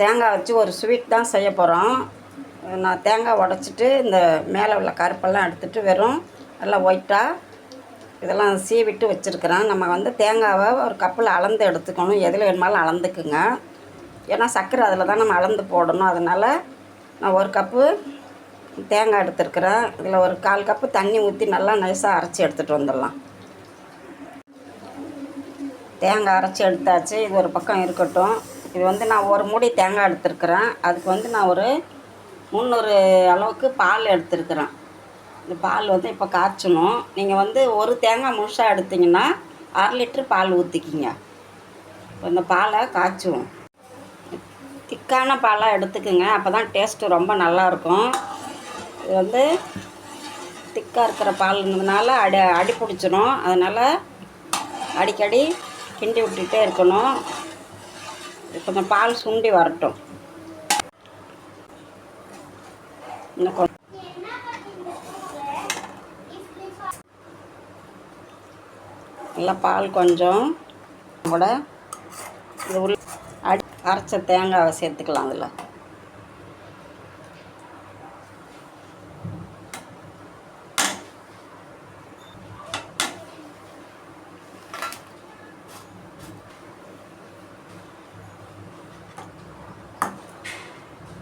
தேங்காய் வச்சு ஒரு ஸ்வீட் தான் செய்ய போகிறோம் நான் தேங்காய் உடச்சிட்டு இந்த மேலே உள்ள கருப்பெல்லாம் எடுத்துகிட்டு வெறும் நல்லா ஒயிட்டாக இதெல்லாம் சீவிட்டு வச்சுருக்கிறேன். நம்ம வந்து தேங்காவை ஒரு கப்பில் அளந்து எடுத்துக்கணும். எதில் வேணுமாலும் அளந்துக்குங்க. ஏன்னா சர்க்கரை அதில் தான் நம்ம அளந்து போடணும். அதனால் நான் ஒரு கப்பு தேங்காய் எடுத்துருக்குறேன். இதில் ஒரு கால் கப்பு தண்ணி ஊற்றி நல்லா நைஸாக அரைச்சி எடுத்துகிட்டு வந்துடலாம். தேங்காய் அரைச்சி எடுத்தாச்சு. இது ஒரு பக்கம் இருக்கட்டும். இது வந்து நான் ஒரு மூடி தேங்காய் எடுத்துருக்குறேன். அதுக்கு வந்து நான் ஒரு முந்நூறு அளவுக்கு பால் எடுத்துருக்குறேன். இந்த பால் வந்து இப்போ காய்ச்சணும். நீங்கள் வந்து ஒரு தேங்காய் முழுசாக எடுத்தீங்கன்னா அரை லிட்ரு பால் ஊற்றிக்கிங்க இந்த பாலை காய்ச்சுவோம். திக்கான பாலாக எடுத்துக்கோங்க. அப்போ தான் டேஸ்ட்டு ரொம்ப நல்லாயிருக்கும் இது வந்து திக்காக இருக்கிற பால்ன்றதுனால அடி அடி பிடிச்சிரும் அதனால் அடிக்கடி கிண்டி விட்டுகிட்டே இருக்கணும். கொஞ்சம் பால் சுண்டி வரட்டும். இன்னும் கொஞ்சம் நல்லா பால் கொஞ்சம். கூட இது உள்ள அடி அரைச்ச தேங்காவை சேர்த்துக்கலாம் அதில்.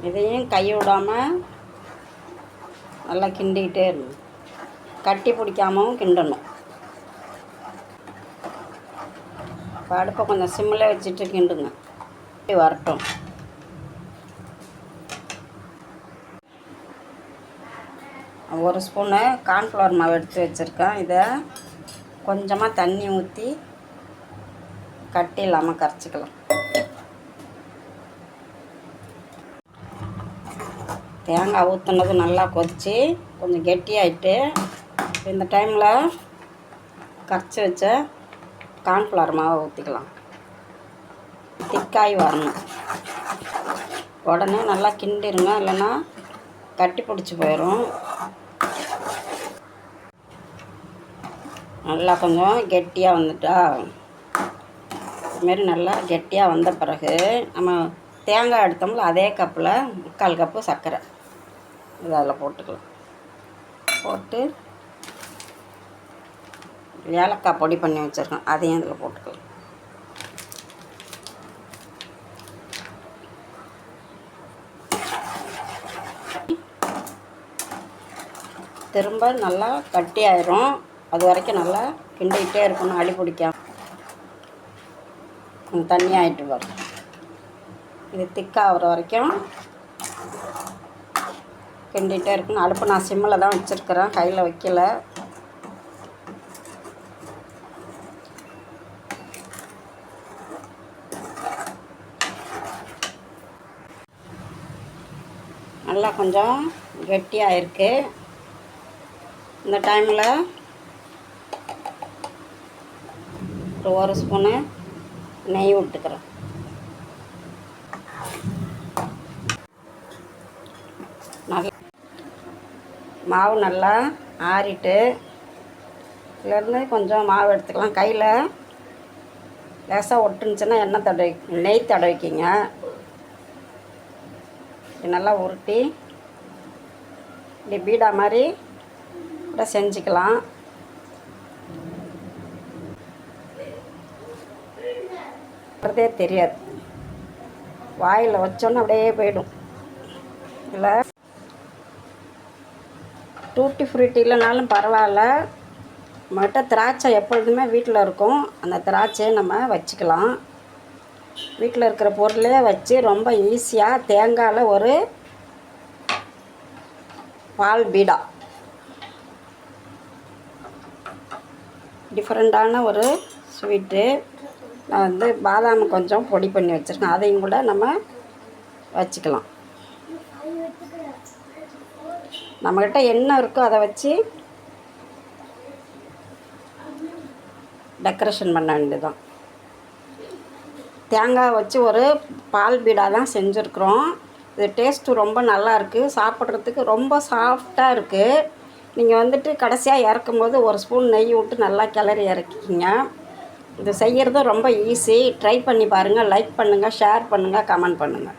இதையும் கை விடாமல் நல்லா கிண்டிக்கிட்டே இருக்கணும் கட்டி பிடிக்காமவும் கிண்டணும். இப்போ அடுப்பை கொஞ்சம் சிம்மில் வச்சுட்டு கிண்டுங்க. வரட்டும். ஒரு ஸ்பூனு கார்ன்ஃப்ளவர் மாவு எடுத்து வச்சுருக்கேன். இதை கொஞ்சமாக தண்ணி ஊற்றி கட்டி இல்லாமல் கரைச்சிக்கலாம். தேங்காய் ஊற்றுனது நல்லா கொதித்து கொஞ்சம் கெட்டியாயிட்டு இந்த டைமில் கரைச்சி வச்ச கார்ன்ஃப்ளவர் மாவை ஊற்றிக்கலாம் திக்காய் வரணும். உடனே நல்லா கிண்டிருங்க இல்லைன்னா கட்டி பிடிச்சி போயிடும் நல்லா கொஞ்சம் கெட்டியாக வந்துட்டா. இதுமாரி நல்லா கெட்டியாக வந்த பிறகு நம்ம தேங்காய் எடுத்தோம்ல அதே கப்பில் முக்கால் கப்பு சர்க்கரை. இதை அதில் போட்டுக்கலாம். போட்டு ஏலக்காய் பொடி பண்ணி வச்சுருக்கோம் அதையும் இதில் போட்டுக்கலாம். திரும்ப நல்லா கட்டி ஆயிரும். அது வரைக்கும் நல்லா கிண்டிக்கிட்டே இருக்கணும் அடி பிடிக்காம. தண்ணி ஆகிட்டு வரும். இது திக்காகிற வரைக்கும் கிண்டிகிட்டே இருக்கணும். அடுப்பு நான் சிம்மில் தான் வச்சுருக்கிறேன். கையில் வைக்கல. நல்லா கொஞ்சம் கெட்டியாக இருக்குது இந்த டைமில் ஒரு ஒரு ஸ்பூனு நெய் விட்டுக்கிறேன் நல்லா மாவு நல்லா ஆறிட்டு இதுலேருந்து கொஞ்சம் மாவு எடுத்துக்கலாம். கையில் லேசாக ஒட்டுனுச்சுன்னா எண்ணெய் தடவை நெய் தடவிக்கிங்க. நல்லா உருட்டி இப்படி பீடா மாதிரி கூட செஞ்சுக்கலாம். தெரியாது. வாயில் வச்சோன்னே அப்படியே போயிடும். இல்லை டூட்டி ஃப்ரூட்டி இல்லைனாலும் பரவாயில்ல. நம்மகிட்ட திராட்சை எப்பொழுதுமே வீட்டில் இருக்கும். அந்த திராட்சையை நம்ம வச்சுக்கலாம். வீட்டில் இருக்கிற பொருளே வச்சு ரொம்ப ஈஸியாக தேங்காயில் ஒரு பால் பீடா. டிஃப்ரெண்ட்டான ஒரு ஸ்வீட்டு நான் வந்து பாதாம் கொஞ்சம் பொடி பண்ணி வச்சுருக்கேன். அதையும் கூட நம்ம வச்சுக்கலாம். நம்மக்கிட்ட என்ன இருக்கோ அதை வச்சு டெக்கரேஷன் பண்ண வேண்டியதுதான். தேங்காய் வச்சு ஒரு பால் பீடா தான் செஞ்சுருக்குறோம். இது டேஸ்ட்டு ரொம்ப நல்லாயிருக்கு சாப்பிட்றதுக்கு ரொம்ப சாஃப்டாக இருக்குது நீங்கள் வந்துட்டு கடைசியாக இறக்கும்போது ஒரு ஸ்பூன் நெய் விட்டு நல்லா கிளறி இறக்கிக்கிங்க. இது செய்கிறது ரொம்ப ஈஸி ட்ரை பண்ணி பாருங்கள் லைக் பண்ணுங்கள் ஷேர் பண்ணுங்கள் கமெண்ட் பண்ணுங்கள்